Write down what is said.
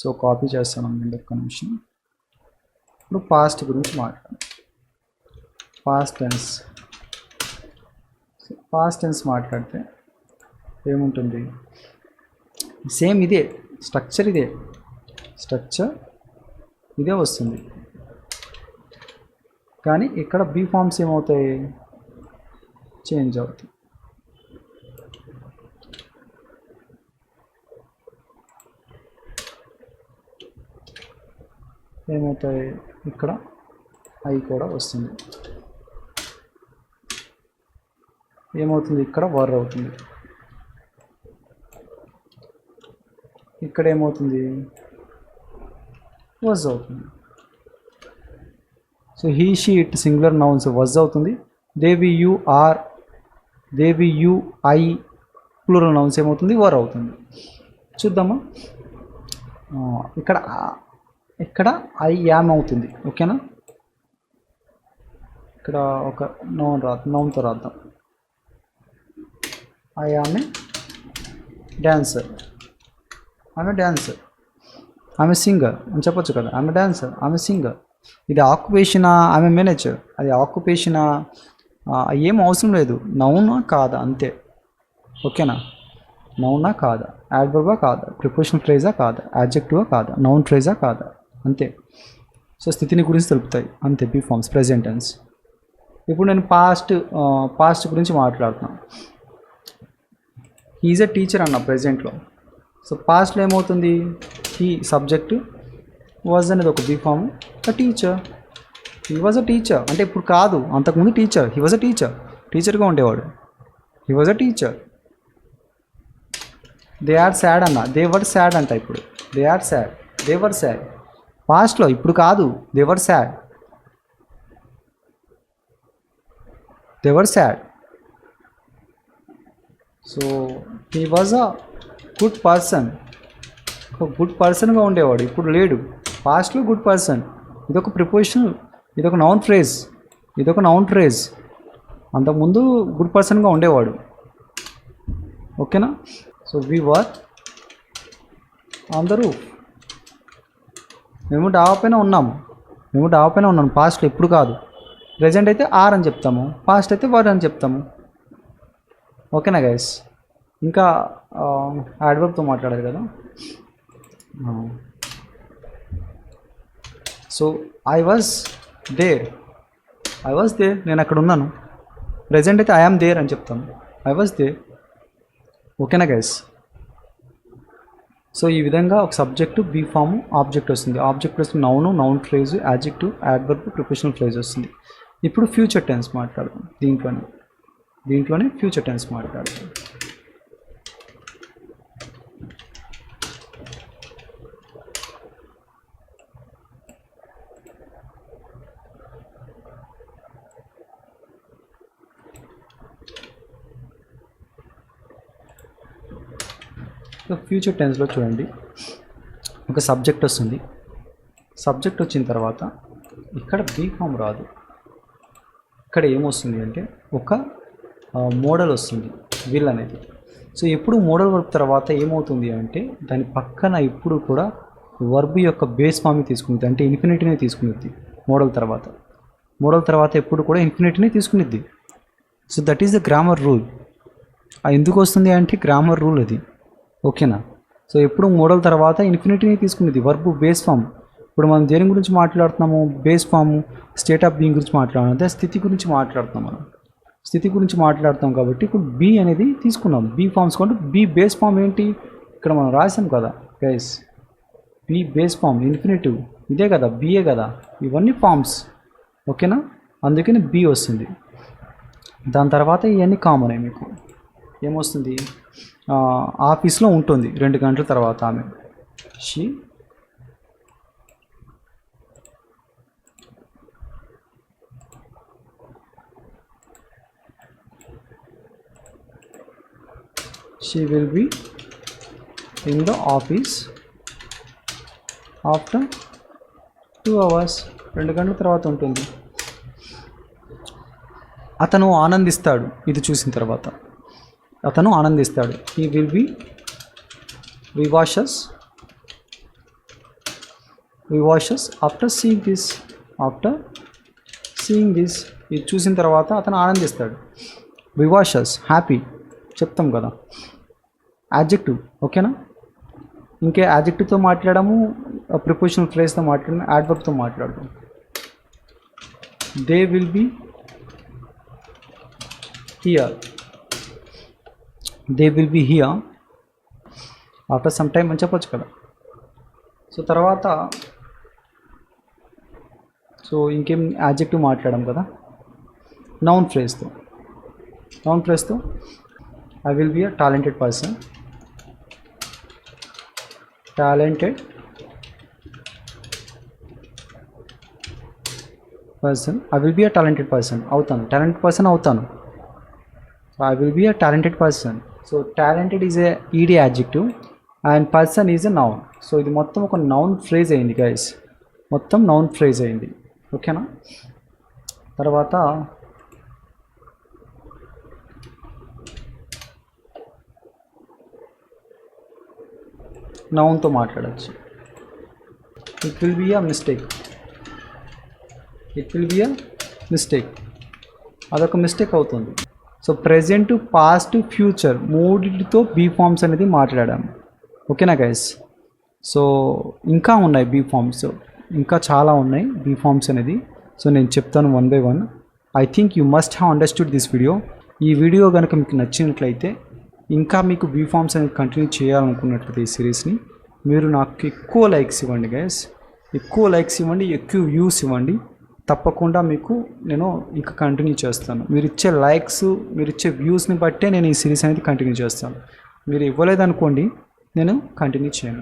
So copy చేస్తాను అండి ఒక్క నిమిషం. ఇప్పుడు పాస్ట్ గురించి మాట్లాడు పాస్ట్ టెన్స్ పాస్ట్ టెన్స్ మాట్లాడితే ఏముంటుంది? సేమ్ ఇదే స్ట్రక్చర్ ఇదే. స్ట్రక్చర్ ఇదే వస్తుంది. కానీ ఇక్కడ బీ ఫామ్స్ ఏమవుతాయి? చేంజ్ అవుతాయి. ఏమవుతాయి? ఇక్కడ ఐ కూడా వస్తుంది. ఏమవుతుంది? ఇక్కడ వర్ అవుతుంది. ఇక్కడ ఏమవుతుంది? వజ్ అవుతుంది. So he she it singular nouns was అవుతుంది. They we you are they we you I plural nouns ఏమవుతుంది? వర్ అవుతుంది. చూద్దామా? ఇక్కడ ఇక్కడ ఐ యామ్ అవుతుంది. ఓకేనా? ఇక్కడ ఒక నౌన్ రా నౌన్తో రాద్దాం. ఐ ఆమె డ్యాన్సర్ ఆమె డ్యాన్సర్ ఆమె సింగర్ అని చెప్పొచ్చు కదా. ఆమె డ్యాన్సర్ ఆమె సింగర్ ఇది ఆక్యుపేషనా ఆమె మేనేజర్ అది ఆక్యుపేషనా ఏం అవసరం లేదు. నౌనా కాదా? అంతే. ఓకేనా? నౌనా కాదా? యాడ్వర్బా కాదా? ప్రిపోషన్ ఫ్రేజా కాదా? యాడ్జెక్టివా కాదా? నౌన్ ఫ్రేజా కాదా? అంతే. సో స్థితిని గురించి తెలుపుతాయి. అంతే బీ ఫార్మ్స్ ప్రెజెంట్ టెన్స్. ఇప్పుడు నేను పాస్ట్ పాస్ట్ గురించి మాట్లాడుతున్నాను ఈజ్ ఎ టీచర్ అన్న ప్రజెంట్లో సో పాస్ట్లో ఏమవుతుంది? హీ సబ్జెక్టు వాజ్ అనేది ఒక be form a teacher he was a teacher అంటే ఇప్పుడు కాదు అంతకుముందు teacher he was a teacher టీచర్గా ఉండేవాడు. He was a teacher they are sad అన్న. దే వర్ సాడ్ అంట ఇప్పుడు. They are sad they were sad పాస్ట్లో ఇప్పుడు కాదు. They were were they were sad so he was a good person good పర్సన్గా ఉండేవాడు. ఇప్పుడు లేడు. పాస్ట్లో గుడ్ పర్సన్ ఇదొక ప్రిపోజిషన్ ఇదొక నౌన్ ఫ్రేజ్ ఇదొక నౌన్ ఫ్రేజ్ అంతకుముందు గుడ్ పర్సన్గా ఉండేవాడు. ఓకేనా so we were on the roof మేము డాబా పైన ఉన్నాము. మేము డాబా పైన ఉన్నాము. పాస్ట్లో ఎప్పుడు కాదు. ప్రజెంట్ అయితే ఆర్ అని చెప్తాము. పాస్ట్ అయితే వర్ అని చెప్తాము. ఓకేనా గైస్? ఇంకా యాడ్వర్బ్తో మాట్లాడారు కదా? So I was there I was there నేను అక్కడ ఉన్నాను. ప్రజెంట్ అయితే ఐఆమ్ దేర్ అని చెప్తాను ఐ వాజ్ దేర్ ఓకేనా గైస్? సో ఈ విధంగా ఒక సబ్జెక్టు బీ ఫామ్ ఆబ్జెక్ట్ వస్తుంది. ఆబ్జెక్ట్ వస్తుంది noun noun phrase adjective adverb professional phrase వస్తుంది. ఇప్పుడు ఫ్యూచర్ టెన్స్ మాట్లాడదాం. దీంట్లోనే దీంట్లోనే ఫ్యూచర్ టెన్స్ మాట్లాడదాం. సో ఫ్యూచర్ టెన్స్లో చూడండి. ఒక సబ్జెక్ట్ వస్తుంది. సబ్జెక్ట్ వచ్చిన తర్వాత ఇక్కడ బీఫామ్ రాదు. ఇక్కడ ఏమొస్తుంది అంటే ఒక మోడల్ వస్తుంది. విల్ అనేది. సో ఎప్పుడు మోడల్ వర్బ్ తర్వాత ఏమవుతుంది అంటే దాని పక్కన ఎప్పుడు కూడా వర్బ్ యొక్క బేస్ ఫామ్ని తీసుకునేది అంటే ఇన్ఫినిటీనే తీసుకునేది మోడల్ తర్వాత. మోడల్ తర్వాత ఎప్పుడు కూడా ఇన్ఫినిటీనే తీసుకునేది so that is the grammar rule ఎందుకు వస్తుంది అంటే గ్రామర్ రూల్ అది. ఓకేనా? సో ఎప్పుడు మోడల్ తర్వాత ఇన్ఫినిటీని తీసుకునేది వర్బ్ బేస్ ఫామ్. ఇప్పుడు మనం దేని గురించి మాట్లాడుతున్నాము? Base form state of being గురించి మాట్లాడడం అంటే స్థితి గురించి మాట్లాడుతున్నాం మనం. స్థితి గురించి మాట్లాడుతాం కాబట్టి ఇప్పుడు బీ అనేది తీసుకున్నాం. బీ ఫామ్స్ కాబట్టి బీ బేస్ ఫామ్ ఏంటి? ఇక్కడ మనం రాసాం కదా guys be base form infinitive. ఇదే కదా బీఏ కదా. ఇవన్నీ ఫామ్స్. ఓకేనా? అందుకని బీ వస్తుంది. దాని తర్వాత ఇవన్నీ కామన్ మీకు. ఏమొస్తుంది? ఆఫీస్లో ఉంటుంది. రెండు గంటల తర్వాత ఆమె. She. She will be in the office after two hours. రెండు గంటల తర్వాత ఉంటుంది. అతను ఆనందిస్తాడు. ఇది చూసిన తర్వాత. అతను ఆనందిస్తాడు. He will be vivacious vivacious after seeing this after seeing this ఇది చూసిన తర్వాత అతను ఆనందిస్తాడు. వివాషస్ హ్యాపీ చెప్తాం కదా. యాడ్జెక్టివ్ ఓకేనా ఇంకే యాడ్జెక్టివ్తో మాట్లాడము ప్రిపోజిషనల్ ఫ్రేస్తో మాట్లాడము యాడ్వర్క్తో మాట్లాడతాం they will be here they will be here after some time అని చెప్పొచ్చు కదా. సో తర్వాత సో ఇంకేం యాజెక్టివ్ మాట్లాడడం కదా. నౌన్ ఫ్రేజ్తో noun ఫ్రేజ్తో I will be a talented person talented person I will be a talented person అవుతాను. టాలెంటెడ్ పర్సన్ అవుతాను. I will be a talented person so talented is a ED adjective and person is a noun so ఇది మొత్తం ఒక noun phrase అయింది guys మొత్తం noun phrase అయింది. ఓకేనా తర్వాత నౌన్తో మాట్లాడచ్చు. It will be a mistake it will be a mistake అదొక మిస్టేక్ అవుతుంది. సో ప్రజెంట్ పాస్ట్ ఫ్యూచర్ మూడింటితో బీ ఫార్మ్స్ అనేది మాట్లాడాము. ఓకేనా గైస్ సో ఇంకా ఉన్నాయి బీ ఫార్మ్స్ ఇంకా చాలా ఉన్నాయి బీ ఫార్మ్స్ అనేది. సో నేను చెప్తాను one by one I think you must have understood this video ఈ వీడియో కనుక మీకు నచ్చినట్లయితే ఇంకా మీకు బీ ఫార్మ్స్ అనేది కంటిన్యూ చేయాలనుకున్నట్లయితే ఈ సిరీస్ని మీరు నాకు ఎక్కువ లైక్స్ ఇవ్వండి గైస్ ఎక్కువ లైక్స్ ఇవ్వండి ఎక్కువ వ్యూస్ ఇవ్వండి. తప్పకుండా మీకు నేను ఇంకా కంటిన్యూ చేస్తాను. మీరు ఇచ్చే లైక్స్ మీరు ఇచ్చే వ్యూస్ని బట్టే నేను ఈ సిరీస్ అనేది కంటిన్యూ చేస్తాను. మీరు ఇవ్వలేదనుకోండి నేను కంటిన్యూ చేయను.